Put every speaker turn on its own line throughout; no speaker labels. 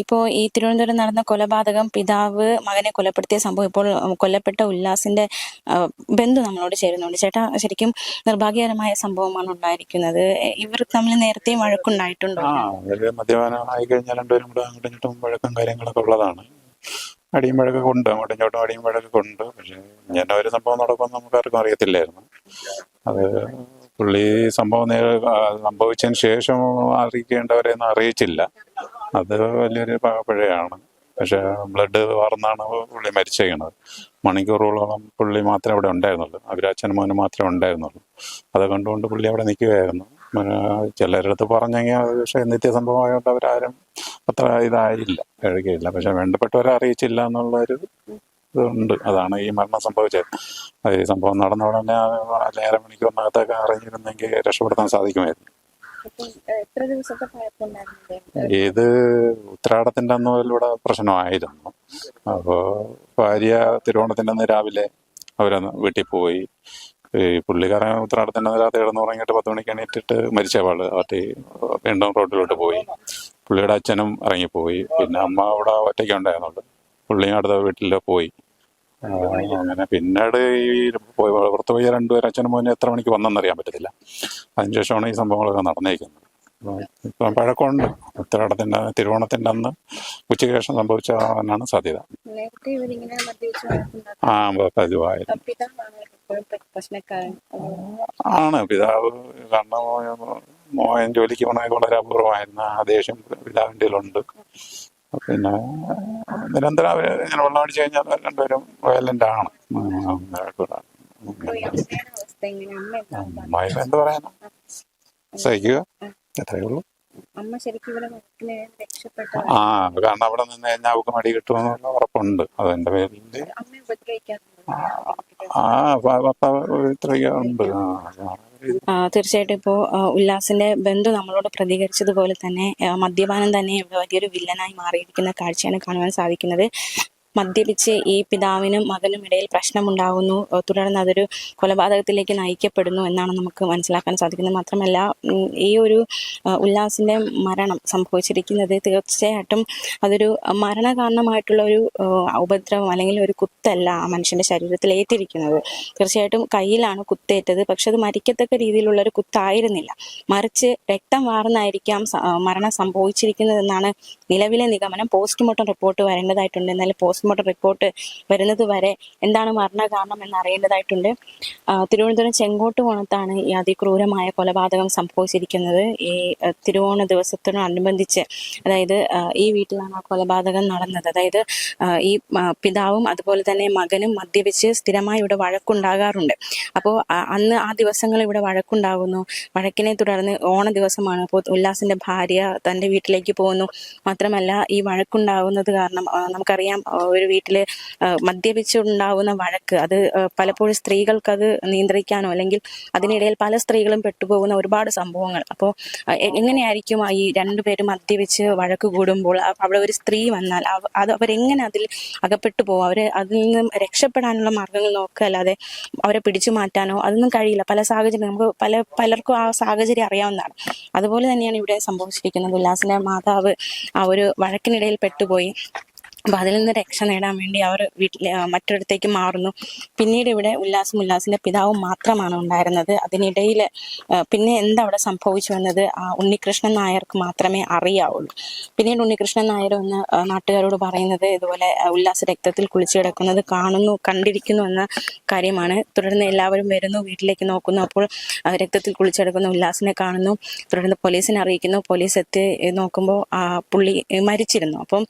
ഇപ്പോൾ ഈ തിരുവനന്തപുരം നടന്ന കൊലപാതകം പിതാവ് മകനെ കൊലപ്പെടുത്തിയ സംഭവം ഇപ്പോൾ കൊല്ലപ്പെട്ട ഉല്ലാസിന്റെ ബന്ധു നമ്മളോട് ചേരുന്നുണ്ട്. ചേട്ടാ ശരിക്കും നിർഭാഗ്യകരമായ സംഭവമാണ് ഉണ്ടായിരിക്കുന്നത്. ഇവർ തമ്മിൽ നേരത്തെ വഴക്കുണ്ടായിട്ടുണ്ടോ?
ഉള്ളതാണ്. അടിയും വഴക്കൊക്കെ ഉണ്ട്. അങ്ങോട്ടും ഇങ്ങോട്ടും അടിയും വഴക്കൊക്കെ ഉണ്ട്. പക്ഷെ ഇങ്ങനെ ഒരു സംഭവം നടക്കുമെന്ന് നമുക്ക് ആർക്കും അറിയത്തില്ലായിരുന്നു. അത് പുള്ളി സംഭവം സംഭവിച്ചതിന് ശേഷം അറിയിക്കേണ്ടവരെയൊന്നും അറിയിച്ചില്ല. അത് വലിയൊരു പാകപ്പിഴയാണ് പക്ഷെ ബ്ലഡ് വാർന്നാണ് പുള്ളി മരിച്ചേക്കണത്. മണിക്കൂറുകളോളം പുള്ളി മാത്രമേ അവിടെ ഉണ്ടായിരുന്നുള്ളൂ. അവരച്ഛനും മോനും മാത്രമേ ഉണ്ടായിരുന്നുള്ളൂ. അത് കണ്ടുകൊണ്ട് പുള്ളി അവിടെ നിൽക്കുകയായിരുന്നു. ചിലരടുത്ത് പറഞ്ഞെങ്കിൽ അത് പക്ഷേ നിത്യസംഭവമായതുകൊണ്ട് അവരാരും അത്ര ഇതായില്ല കഴുകിയില്ല പക്ഷെ വേണ്ടപ്പെട്ടവരെ അറിയിച്ചില്ല എന്നുള്ളൊരു ഇതുണ്ട്. അതാണ് ഈ മരണം സംഭവിച്ചത്. ഈ സംഭവം നടന്ന ഉടനെ അല്ലെങ്കിൽ അരമണിക്കൂറിനകത്തൊക്കെ അറിഞ്ഞിരുന്നെങ്കിൽ രക്ഷപ്പെടുത്താൻ സാധിക്കുമായിരുന്നു. ഇത് ഉത്രാടത്തിന്റെ അന്ന് മുതൽ ഇവിടെ പ്രശ്നമായിരുന്നു. അപ്പോൾ ഭാര്യ തിരുവോണത്തിന്റെ അന്ന് രാവിലെ അവരന്ന് വീട്ടിൽ പോയി. ഈ പുള്ളിക്കാരൻ ഉത്രാടത്തിന്റെ അന്ന് രാത്രി കിടന്ന് ഉറങ്ങിയിട്ട് പത്ത് മണിക്ക് എണീറ്റിട്ട് മരിച്ച പാട് പാർട്ടി വീണ്ടും റോഡിലോട്ട് പോയി. പുള്ളിയുടെ അച്ഛനും ഇറങ്ങിപ്പോയി. പിന്നെ അമ്മ അവിടെ ഒറ്റയ്ക്ക് ഉണ്ടായിരുന്നുള്ളു. പുള്ളിയും അടുത്ത വീട്ടിൽ പോയി. അങ്ങനെ പിന്നീട് ഈ പോയി പുറത്ത് പോയ രണ്ടുപേരും അച്ഛനും മോനും എത്ര മണിക്ക് വന്നെന്നറിയാൻ പറ്റത്തില്ല. അതിനുശേഷമാണ് ഈ സംഭവങ്ങളൊക്കെ നടന്നേക്കുന്നത്. ഇപ്പം പഴക്കമുണ്ട്. ഉത്തരാടത്തിന്റെ തിരുവോണത്തിന്റെ അന്ന് ഉച്ചയ്ക്ക് ശേഷം സംഭവിച്ചാണ് സാധ്യത ആ പതിവായിരുന്നു ആണ്. പിതാവ് കാരണം മോയൻ ജോലിക്ക് പോണ വളരെ അപൂർവമായിരുന്നു. ആ ദേഷ്യം പിതാവിന്റെ ഉണ്ട് പിന്നെ നിരന്തരം അവർ ഇങ്ങനെ വെള്ളം അടിച്ചു കഴിഞ്ഞാൽ രണ്ടുപേരും വയലന്റ് ആണ്.
അമ്മ എന്താ
അമ്മായി എന്ത് പറയാനാ? സഹിക്കുക. എത്രയേ ഉള്ളൂ. ആ കാരണം അവിടെ നിന്ന് കഴിഞ്ഞാൽ അവർക്ക് മടി കിട്ടുമെന്നുള്ള ഉറപ്പുണ്ട്. അതിന്റെ പേരിൽ ആ.
തീർച്ചയായിട്ടും ഇപ്പോൾ ഉല്ലാസിന്റെ ബന്ധു നമ്മളോട് പ്രതികരിച്ചതുപോലെ തന്നെ മദ്യപാനം തന്നെ വലിയൊരു വില്ലനായി മാറിയിരിക്കുന്ന കാഴ്ചയാണ് കാണുവാൻ സാധിക്കുന്നത് മദ്യപിച്ച് ഈ പിതാവിനും മകനും ഇടയിൽ പ്രശ്നമുണ്ടാകുന്നു. തുടർന്ന് അതൊരു കൊലപാതകത്തിലേക്ക് നയിക്കപ്പെടുന്നു എന്നാണ് നമുക്ക് മനസ്സിലാക്കാൻ സാധിക്കുന്നത്. മാത്രമല്ല ഈ ഒരു ഉല്ലാസിന്റെ മരണം സംഭവിച്ചിരിക്കുന്നത് തീർച്ചയായിട്ടും അതൊരു മരണകാരണമായിട്ടുള്ള ഒരു ഉപദ്രവം അല്ലെങ്കിൽ ഒരു കുത്തല്ല ആ മനുഷ്യന്റെ ശരീരത്തിൽ ഏറ്റിരിക്കുന്നത്. തീർച്ചയായിട്ടും കയ്യിലാണ് കുത്തേറ്റത്. പക്ഷെ അത് മരിക്കത്തക്ക രീതിയിലുള്ള ഒരു കുത്തായിരുന്നില്ല. മറിച്ച് രക്തം വാർന്നായിരിക്കാം മരണം സംഭവിച്ചിരിക്കുന്നതെന്നാണ് നിലവിലെ നിഗമനം. പോസ്റ്റ്മോർട്ടം റിപ്പോർട്ട് വരേണ്ടതായിട്ടുണ്ട്. എന്നാൽ പോസ്റ്റ്മോർട്ടം റിപ്പോർട്ട് വരുന്നത് വരെ എന്താണ് മരണ കാരണം എന്ന് അറിയേണ്ടതായിട്ടുണ്ട് തിരുവനന്തപുരം ചെങ്കോട്ടുകോണത്താണ് ഈ അതിക്രൂരമായ കൊലപാതകം സംഭവിച്ചിരിക്കുന്നത്. ഈ തിരുവോണ ദിവസത്തിനോടനുബന്ധിച്ച് അതായത് ഈ വീട്ടിലാണ് ആ കൊലപാതകം നടന്നത്. അതായത് ഈ പിതാവും അതുപോലെ തന്നെ മകനും മദ്യപിച്ച് സ്ഥിരമായി ഇവിടെ വഴക്കുണ്ടാകാറുണ്ട്. അപ്പോൾ അന്ന് ആ ദിവസങ്ങൾ ഇവിടെ വഴക്കുണ്ടാകുന്നു വഴക്കിനെ തുടർന്ന് ഓണ ദിവസമാണ്. അപ്പോൾ ഉല്ലാസിന്റെ ഭാര്യ തന്റെ വീട്ടിലേക്ക് പോകുന്നു. മാത്രമല്ല ഈ വഴക്കുണ്ടാകുന്നത് കാരണം നമുക്കറിയാം ഒരു വീട്ടിൽ മദ്യപിച്ചുണ്ടാവുന്ന വഴക്ക് അത് പലപ്പോഴും സ്ത്രീകൾക്ക് അത് നിയന്ത്രിക്കാനോ അല്ലെങ്കിൽ അതിനിടയിൽ പല സ്ത്രീകളും പെട്ടുപോകുന്ന ഒരുപാട് സംഭവങ്ങൾ. അപ്പോൾ എങ്ങനെയായിരിക്കും ഈ രണ്ടുപേരും മദ്യപിച്ച് വഴക്ക് കൂടുമ്പോൾ അവിടെ ഒരു സ്ത്രീ വന്നാൽ അത് അവരെങ്ങനെ അതിൽ അകപ്പെട്ടു പോകും? അവരെ അതിൽ നിന്നും രക്ഷപ്പെടാനുള്ള മാർഗങ്ങൾ നോക്കുക അല്ലാതെ അവരെ പിടിച്ചു മാറ്റാനോ അതൊന്നും കഴിയില്ല. പല സാഹചര്യം നമുക്ക് പല പലർക്കും ആ സാഹചര്യം അറിയാവുന്നതാണ്. അതുപോലെ തന്നെയാണ് ഇവിടെ സംഭവിച്ചിരിക്കുന്നത്. ഉല്ലാസിന്റെ മാതാവ് ആ ഒരു വഴക്കിനിടയിൽ പെട്ടുപോയി. അപ്പൊ അതിൽ നിന്ന് രക്ഷ നേടാൻ വേണ്ടി അവർ വീട്ടിലെ മറ്റൊരിടത്തേക്ക് മാറുന്നു. പിന്നീട് ഇവിടെ ഉല്ലാസും ഉല്ലാസിന്റെ പിതാവും മാത്രമാണ് ഉണ്ടായിരുന്നത്. അതിനിടയിൽ പിന്നെ എന്തവിടെ സംഭവിച്ചു എന്നത് ഉണ്ണികൃഷ്ണൻ നായർക്ക് മാത്രമേ അറിയാവുള്ളൂ. പിന്നീട് ഉണ്ണികൃഷ്ണൻ നായർ ഒന്ന് നാട്ടുകാരോട് പറയുന്നത് ഇതുപോലെ ഉല്ലാസ് രക്തത്തിൽ കുളിച്ചു കിടക്കുന്നത് കാണുന്നു കണ്ടിരിക്കുന്നു എന്ന കാര്യമാണ്. തുടർന്ന് എല്ലാവരും വരുന്നു വീട്ടിലേക്ക് നോക്കുന്നു. അപ്പോൾ രക്തത്തിൽ കുളിച്ചെടുക്കുന്ന ഉല്ലാസിനെ കാണുന്നു. തുടർന്ന് പോലീസിനെ അറിയിക്കുന്നു. പോലീസ് എത്തി നോക്കുമ്പോൾ പുള്ളി മരിച്ചിരുന്നു. അപ്പം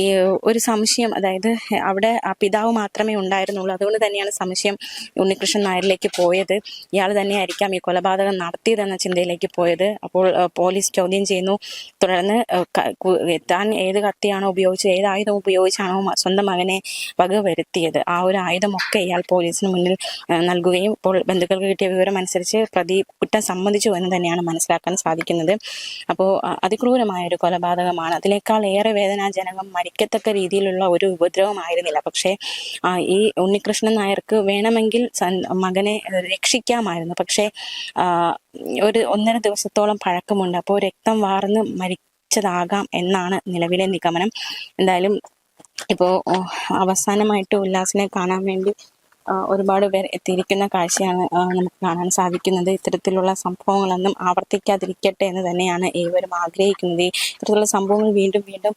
ഈ ഒരു സംശയം അതായത് അവിടെ ആ പിതാവ് മാത്രമേ ഉണ്ടായിരുന്നുള്ളൂ. അതുകൊണ്ട് തന്നെയാണ് സംശയം ഉണ്ണികൃഷ്ണൻ നായരിലേക്ക് പോയത്. ഇയാൾ തന്നെയായിരിക്കാം ഈ കൊലപാതകം നടത്തിയതെന്ന ചിന്തയിലേക്ക് പോയത്. അപ്പോൾ പോലീസ് ചോദ്യം ചെയ്യുന്നു തുടർന്ന് താൻ ഏത് കത്തിയാണോ ഉപയോഗിച്ചത് ഏത് ആയുധം ഉപയോഗിച്ചാണോ സ്വന്തം മകനെ വകവരുത്തിയത് ആ ഒരു ആയുധമൊക്കെ ഇയാൾ പോലീസിന് മുന്നിൽ നൽകുകയും ഇപ്പോൾ ബന്ധുക്കൾക്ക് കിട്ടിയ വിവരം അനുസരിച്ച് പ്രതി കുറ്റം സംബന്ധിച്ചു എന്ന് തന്നെയാണ് മനസ്സിലാക്കാൻ സാധിക്കുന്നത്. അപ്പോൾ അതിക്രൂരമായ ഒരു കൊലപാതകമാണ്. അതിലേക്കാൾ ഏറെ വേദനാജനകം മരിക്കത്തക്ക രീതിയിലുള്ള ഒരു ഉപദ്രവമായിരുന്നില്ല. പക്ഷേ ഈ ഉണ്ണികൃഷ്ണൻ നായർക്ക് വേണമെങ്കിൽ മകനെ രക്ഷിക്കാമായിരുന്നു. പക്ഷേ ഒരു ഒന്നര ദിവസത്തോളം പഴക്കമുണ്ട്. അപ്പോൾ രക്തം വാർന്ന് മരിച്ചതാകാം എന്നാണ് നിലവിലെ നിഗമനം. എന്തായാലും ഇപ്പോ അവസാനമായിട്ട് ഉല്ലാസിനെ കാണാൻ വേണ്ടി ഒരുപാട് പേർ എത്തിയിരിക്കുന്ന കാഴ്ചയാണ് നമുക്ക് കാണാൻ സാധിക്കുന്നത്. ഇത്തരത്തിലുള്ള സംഭവങ്ങളൊന്നും ആവർത്തിക്കാതിരിക്കട്ടെ എന്ന് തന്നെയാണ് ഏവരും ആഗ്രഹിക്കുന്നത്. ഇത്തരത്തിലുള്ള സംഭവങ്ങൾ വീണ്ടും വീണ്ടും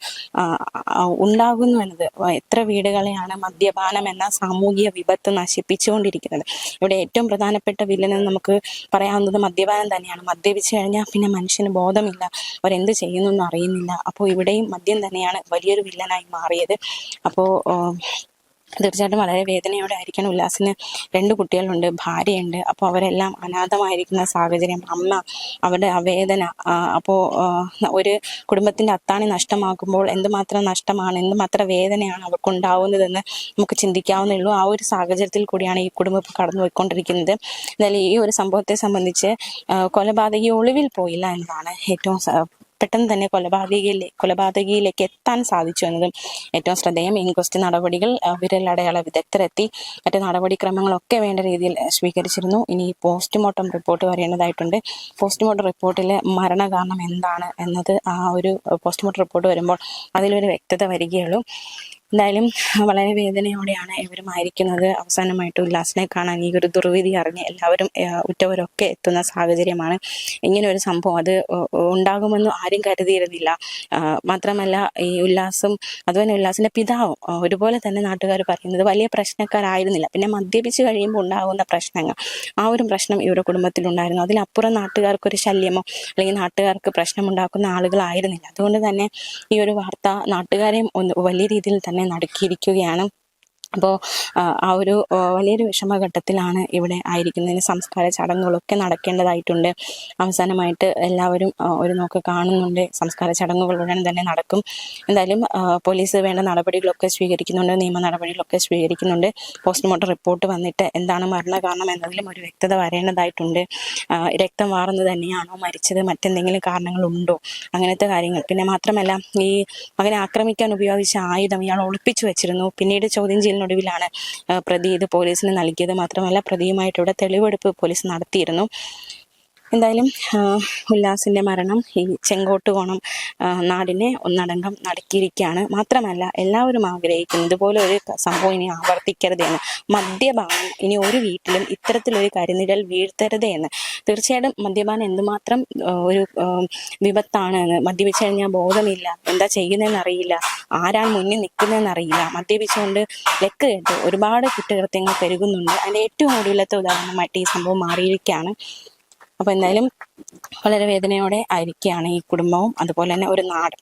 ഉണ്ടാകുന്നു എന്നത് എത്ര വീടുകളെയാണ് മദ്യപാനം എന്ന സാമൂഹിക വിപത്ത് നശിപ്പിച്ചുകൊണ്ടിരിക്കുന്നത്. ഇവിടെ ഏറ്റവും പ്രധാനപ്പെട്ട വില്ലനെന്ന് നമുക്ക് പറയാവുന്നത് മദ്യപാനം തന്നെയാണ്. മദ്യപിച്ചു കഴിഞ്ഞാൽ പിന്നെ മനുഷ്യന് ബോധമില്ല. അവരെന്ത് ചെയ്യുന്നു അറിയുന്നില്ല അപ്പോൾ ഇവിടെയും മദ്യം തന്നെയാണ് വലിയൊരു വില്ലനായി മാറിയത്. അപ്പോൾ തീർച്ചയായിട്ടും വളരെ വേദനയോടെ ആയിരിക്കണം. ഉല്ലാസിന് രണ്ട് കുട്ടികളുണ്ട് ഭാര്യയുണ്ട്. അപ്പോൾ അവരെല്ലാം അനാഥമായിരിക്കുന്ന സാഹചര്യം അമ്മ അവരുടെ അവേദന വേദന അപ്പോൾ ഒരു കുടുംബത്തിന്റെ അത്താണി നഷ്ടമാക്കുമ്പോൾ എന്തുമാത്രം നഷ്ടമാണ് എന്തുമാത്രം വേദനയാണ് അവർക്കുണ്ടാവുന്നതെന്ന് നമുക്ക് ചിന്തിക്കാവുന്നേ ഉള്ളൂ. ആ ഒരു സാഹചര്യത്തിൽ കൂടിയാണ് ഈ കുടുംബം ഇപ്പോൾ കടന്നു പോയിക്കൊണ്ടിരിക്കുന്നത് എന്നാലും ഈ ഒരു സംഭവത്തെ സംബന്ധിച്ച് കൊലപാതകി ഒളിവിൽ പോയില്ല എന്നതാണ് ഏറ്റവും പെട്ടെന്ന് തന്നെ കൊലപാതകയിലെ കൊലപാതകയിലേക്ക് എത്താൻ സാധിച്ചു എന്നതും ഏറ്റവും ശ്രദ്ധേയം. ഇൻക്വസ്റ്റ് നടപടികൾ വിരലടയാള വിദഗ്ധരെത്തി മറ്റ് നടപടിക്രമങ്ങളൊക്കെ വേണ്ട രീതിയിൽ സ്വീകരിച്ചിരുന്നു. ഇനി പോസ്റ്റ്മോർട്ടം റിപ്പോർട്ട് വരേണ്ടതായിട്ടുണ്ട്. പോസ്റ്റ്മോർട്ടം റിപ്പോർട്ടിലെ മരണകാരണം എന്താണ് എന്നത് ആ ഒരു പോസ്റ്റ്മോർട്ടം റിപ്പോർട്ട് വരുമ്പോൾ അതിലൊരു വ്യക്തത വരികയുള്ളൂ. എന്തായാലും വളരെ വേദനയോടെയാണ് ഇവരും ആയിരിക്കുന്നത്. അവസാനമായിട്ട് ഉല്ലാസിനെ കാണാൻ ഈ ഒരു ദുർവിധി അറിഞ്ഞ് എല്ലാവരും ഉറ്റവരൊക്കെ എത്തുന്ന സാഹചര്യമാണ്. ഇങ്ങനെ ഒരു സംഭവം അത് ഉണ്ടാകുമെന്ന് ആരും കരുതിയിരുന്നില്ല. മാത്രമല്ല ഈ ഉല്ലാസും അതുപോലെ ഉല്ലാസിന്റെ പിതാവും ഒരുപോലെ തന്നെ നാട്ടുകാർ പറയുന്നത് വലിയ പ്രശ്നക്കാരായിരുന്നില്ല. പിന്നെ മദ്യപിച്ച് കഴിയുമ്പോൾ ഉണ്ടാകുന്ന പ്രശ്നങ്ങൾ. ആ ഒരു പ്രശ്നം ഇവരുടെ കുടുംബത്തിലുണ്ടായിരുന്നു അതിലപ്പുറം നാട്ടുകാർക്കൊരു ശല്യമോ അല്ലെങ്കിൽ നാട്ടുകാർക്ക് പ്രശ്നമുണ്ടാക്കുന്ന ആളുകളായിരുന്നില്ല. അതുകൊണ്ട് തന്നെ ഈ ഒരു വാർത്ത നാട്ടുകാരെയും ഒന്ന് വലിയ രീതിയിൽ തന്നെ നടുക്കിയിരിക്കുകയാണ്. അപ്പോൾ ആ ഒരു വലിയൊരു വിഷമഘട്ടത്തിലാണ് ഇവിടെ ആയിരിക്കുന്നതിന് സംസ്കാര ചടങ്ങുകളൊക്കെ നടക്കേണ്ടതായിട്ടുണ്ട്. അവസാനമായിട്ട് എല്ലാവരും ഒരു നോക്ക് കാണുന്നുണ്ട്. സംസ്കാര ചടങ്ങുകൾ ഉടൻ തന്നെ നടക്കും. എന്തായാലും പോലീസ് വേണ്ട നടപടികളൊക്കെ സ്വീകരിക്കുന്നുണ്ട്. നിയമ നടപടികളൊക്കെ സ്വീകരിക്കുന്നുണ്ട്. പോസ്റ്റ്മോർട്ടം റിപ്പോർട്ട് വന്നിട്ട് എന്താണ് മരണകാരണം എന്നതിലും ഒരു വ്യക്തത വരേണ്ടതായിട്ടുണ്ട്. രക്തം വാർന്നത് തന്നെയാണോ മരിച്ചത്? മറ്റെന്തെങ്കിലും കാരണങ്ങളുണ്ടോ? അങ്ങനത്തെ കാര്യങ്ങൾ. പിന്നെ മാത്രമല്ല ഈ മകനെ ആക്രമിക്കാൻ ഉപയോഗിച്ച ആയുധം ഇയാൾ ഒളിപ്പിച്ചു വെച്ചിരുന്നു. പിന്നീട് ചോദ്യം ചെയ്യലിനൊടുവിലാണ് ആ, പ്രതി ഇത് പോലീസിന് നൽകിയത്. മാത്രമല്ല പ്രതിയുമായിട്ട് ഇവിടെ തെളിവെടുപ്പ് പോലീസ് നടത്തിയിരുന്നു. എന്തായാലും ഉല്ലാസിന്റെ മരണം ഈ ചെങ്കോട്ട് കോണം നാടിനെ ഒന്നടങ്കം നടക്കിയിരിക്കുകയാണ്. മാത്രമല്ല എല്ലാവരും ആഗ്രഹിക്കുന്നത് ഇതുപോലെ ഒരു സംഭവം ഇനി ആവർത്തിക്കരുത് എന്ന്. മദ്യപാനം ഇനി ഒരു വീട്ടിലും ഇത്തരത്തിലൊരു കരിനിഴൽ വീഴ്ത്തരുത് എന്ന്. തീർച്ചയായിട്ടും മദ്യപാനം എന്തുമാത്രം ഒരു വിപത്താണ് എന്ന്. മദ്യപിച്ചു കഴിഞ്ഞാൽ ബോധമില്ല. എന്താ ചെയ്യുന്നതെന്ന് അറിയില്ല. ആരാണ് മുന്നിൽ നിൽക്കുന്നതെന്ന് അറിയില്ല. മദ്യപിച്ചുകൊണ്ട് ലെക്ക് കേട്ട് ഒരുപാട് കുറ്റകൃത്യങ്ങൾ പെരുകുന്നുണ്ട് അതിന്റെ ഏറ്റവും ഒടുവിലത്തെ ഉദാഹരണമായിട്ട് ഈ സംഭവം മാറിയിരിക്കുകയാണ്. അപ്പോൾ എന്തായാലും വളരെ വേദനയോടെ ആയിരിക്കുകയാണ് ഈ കുടുംബവും അതുപോലെ തന്നെ ഒരു നാട്.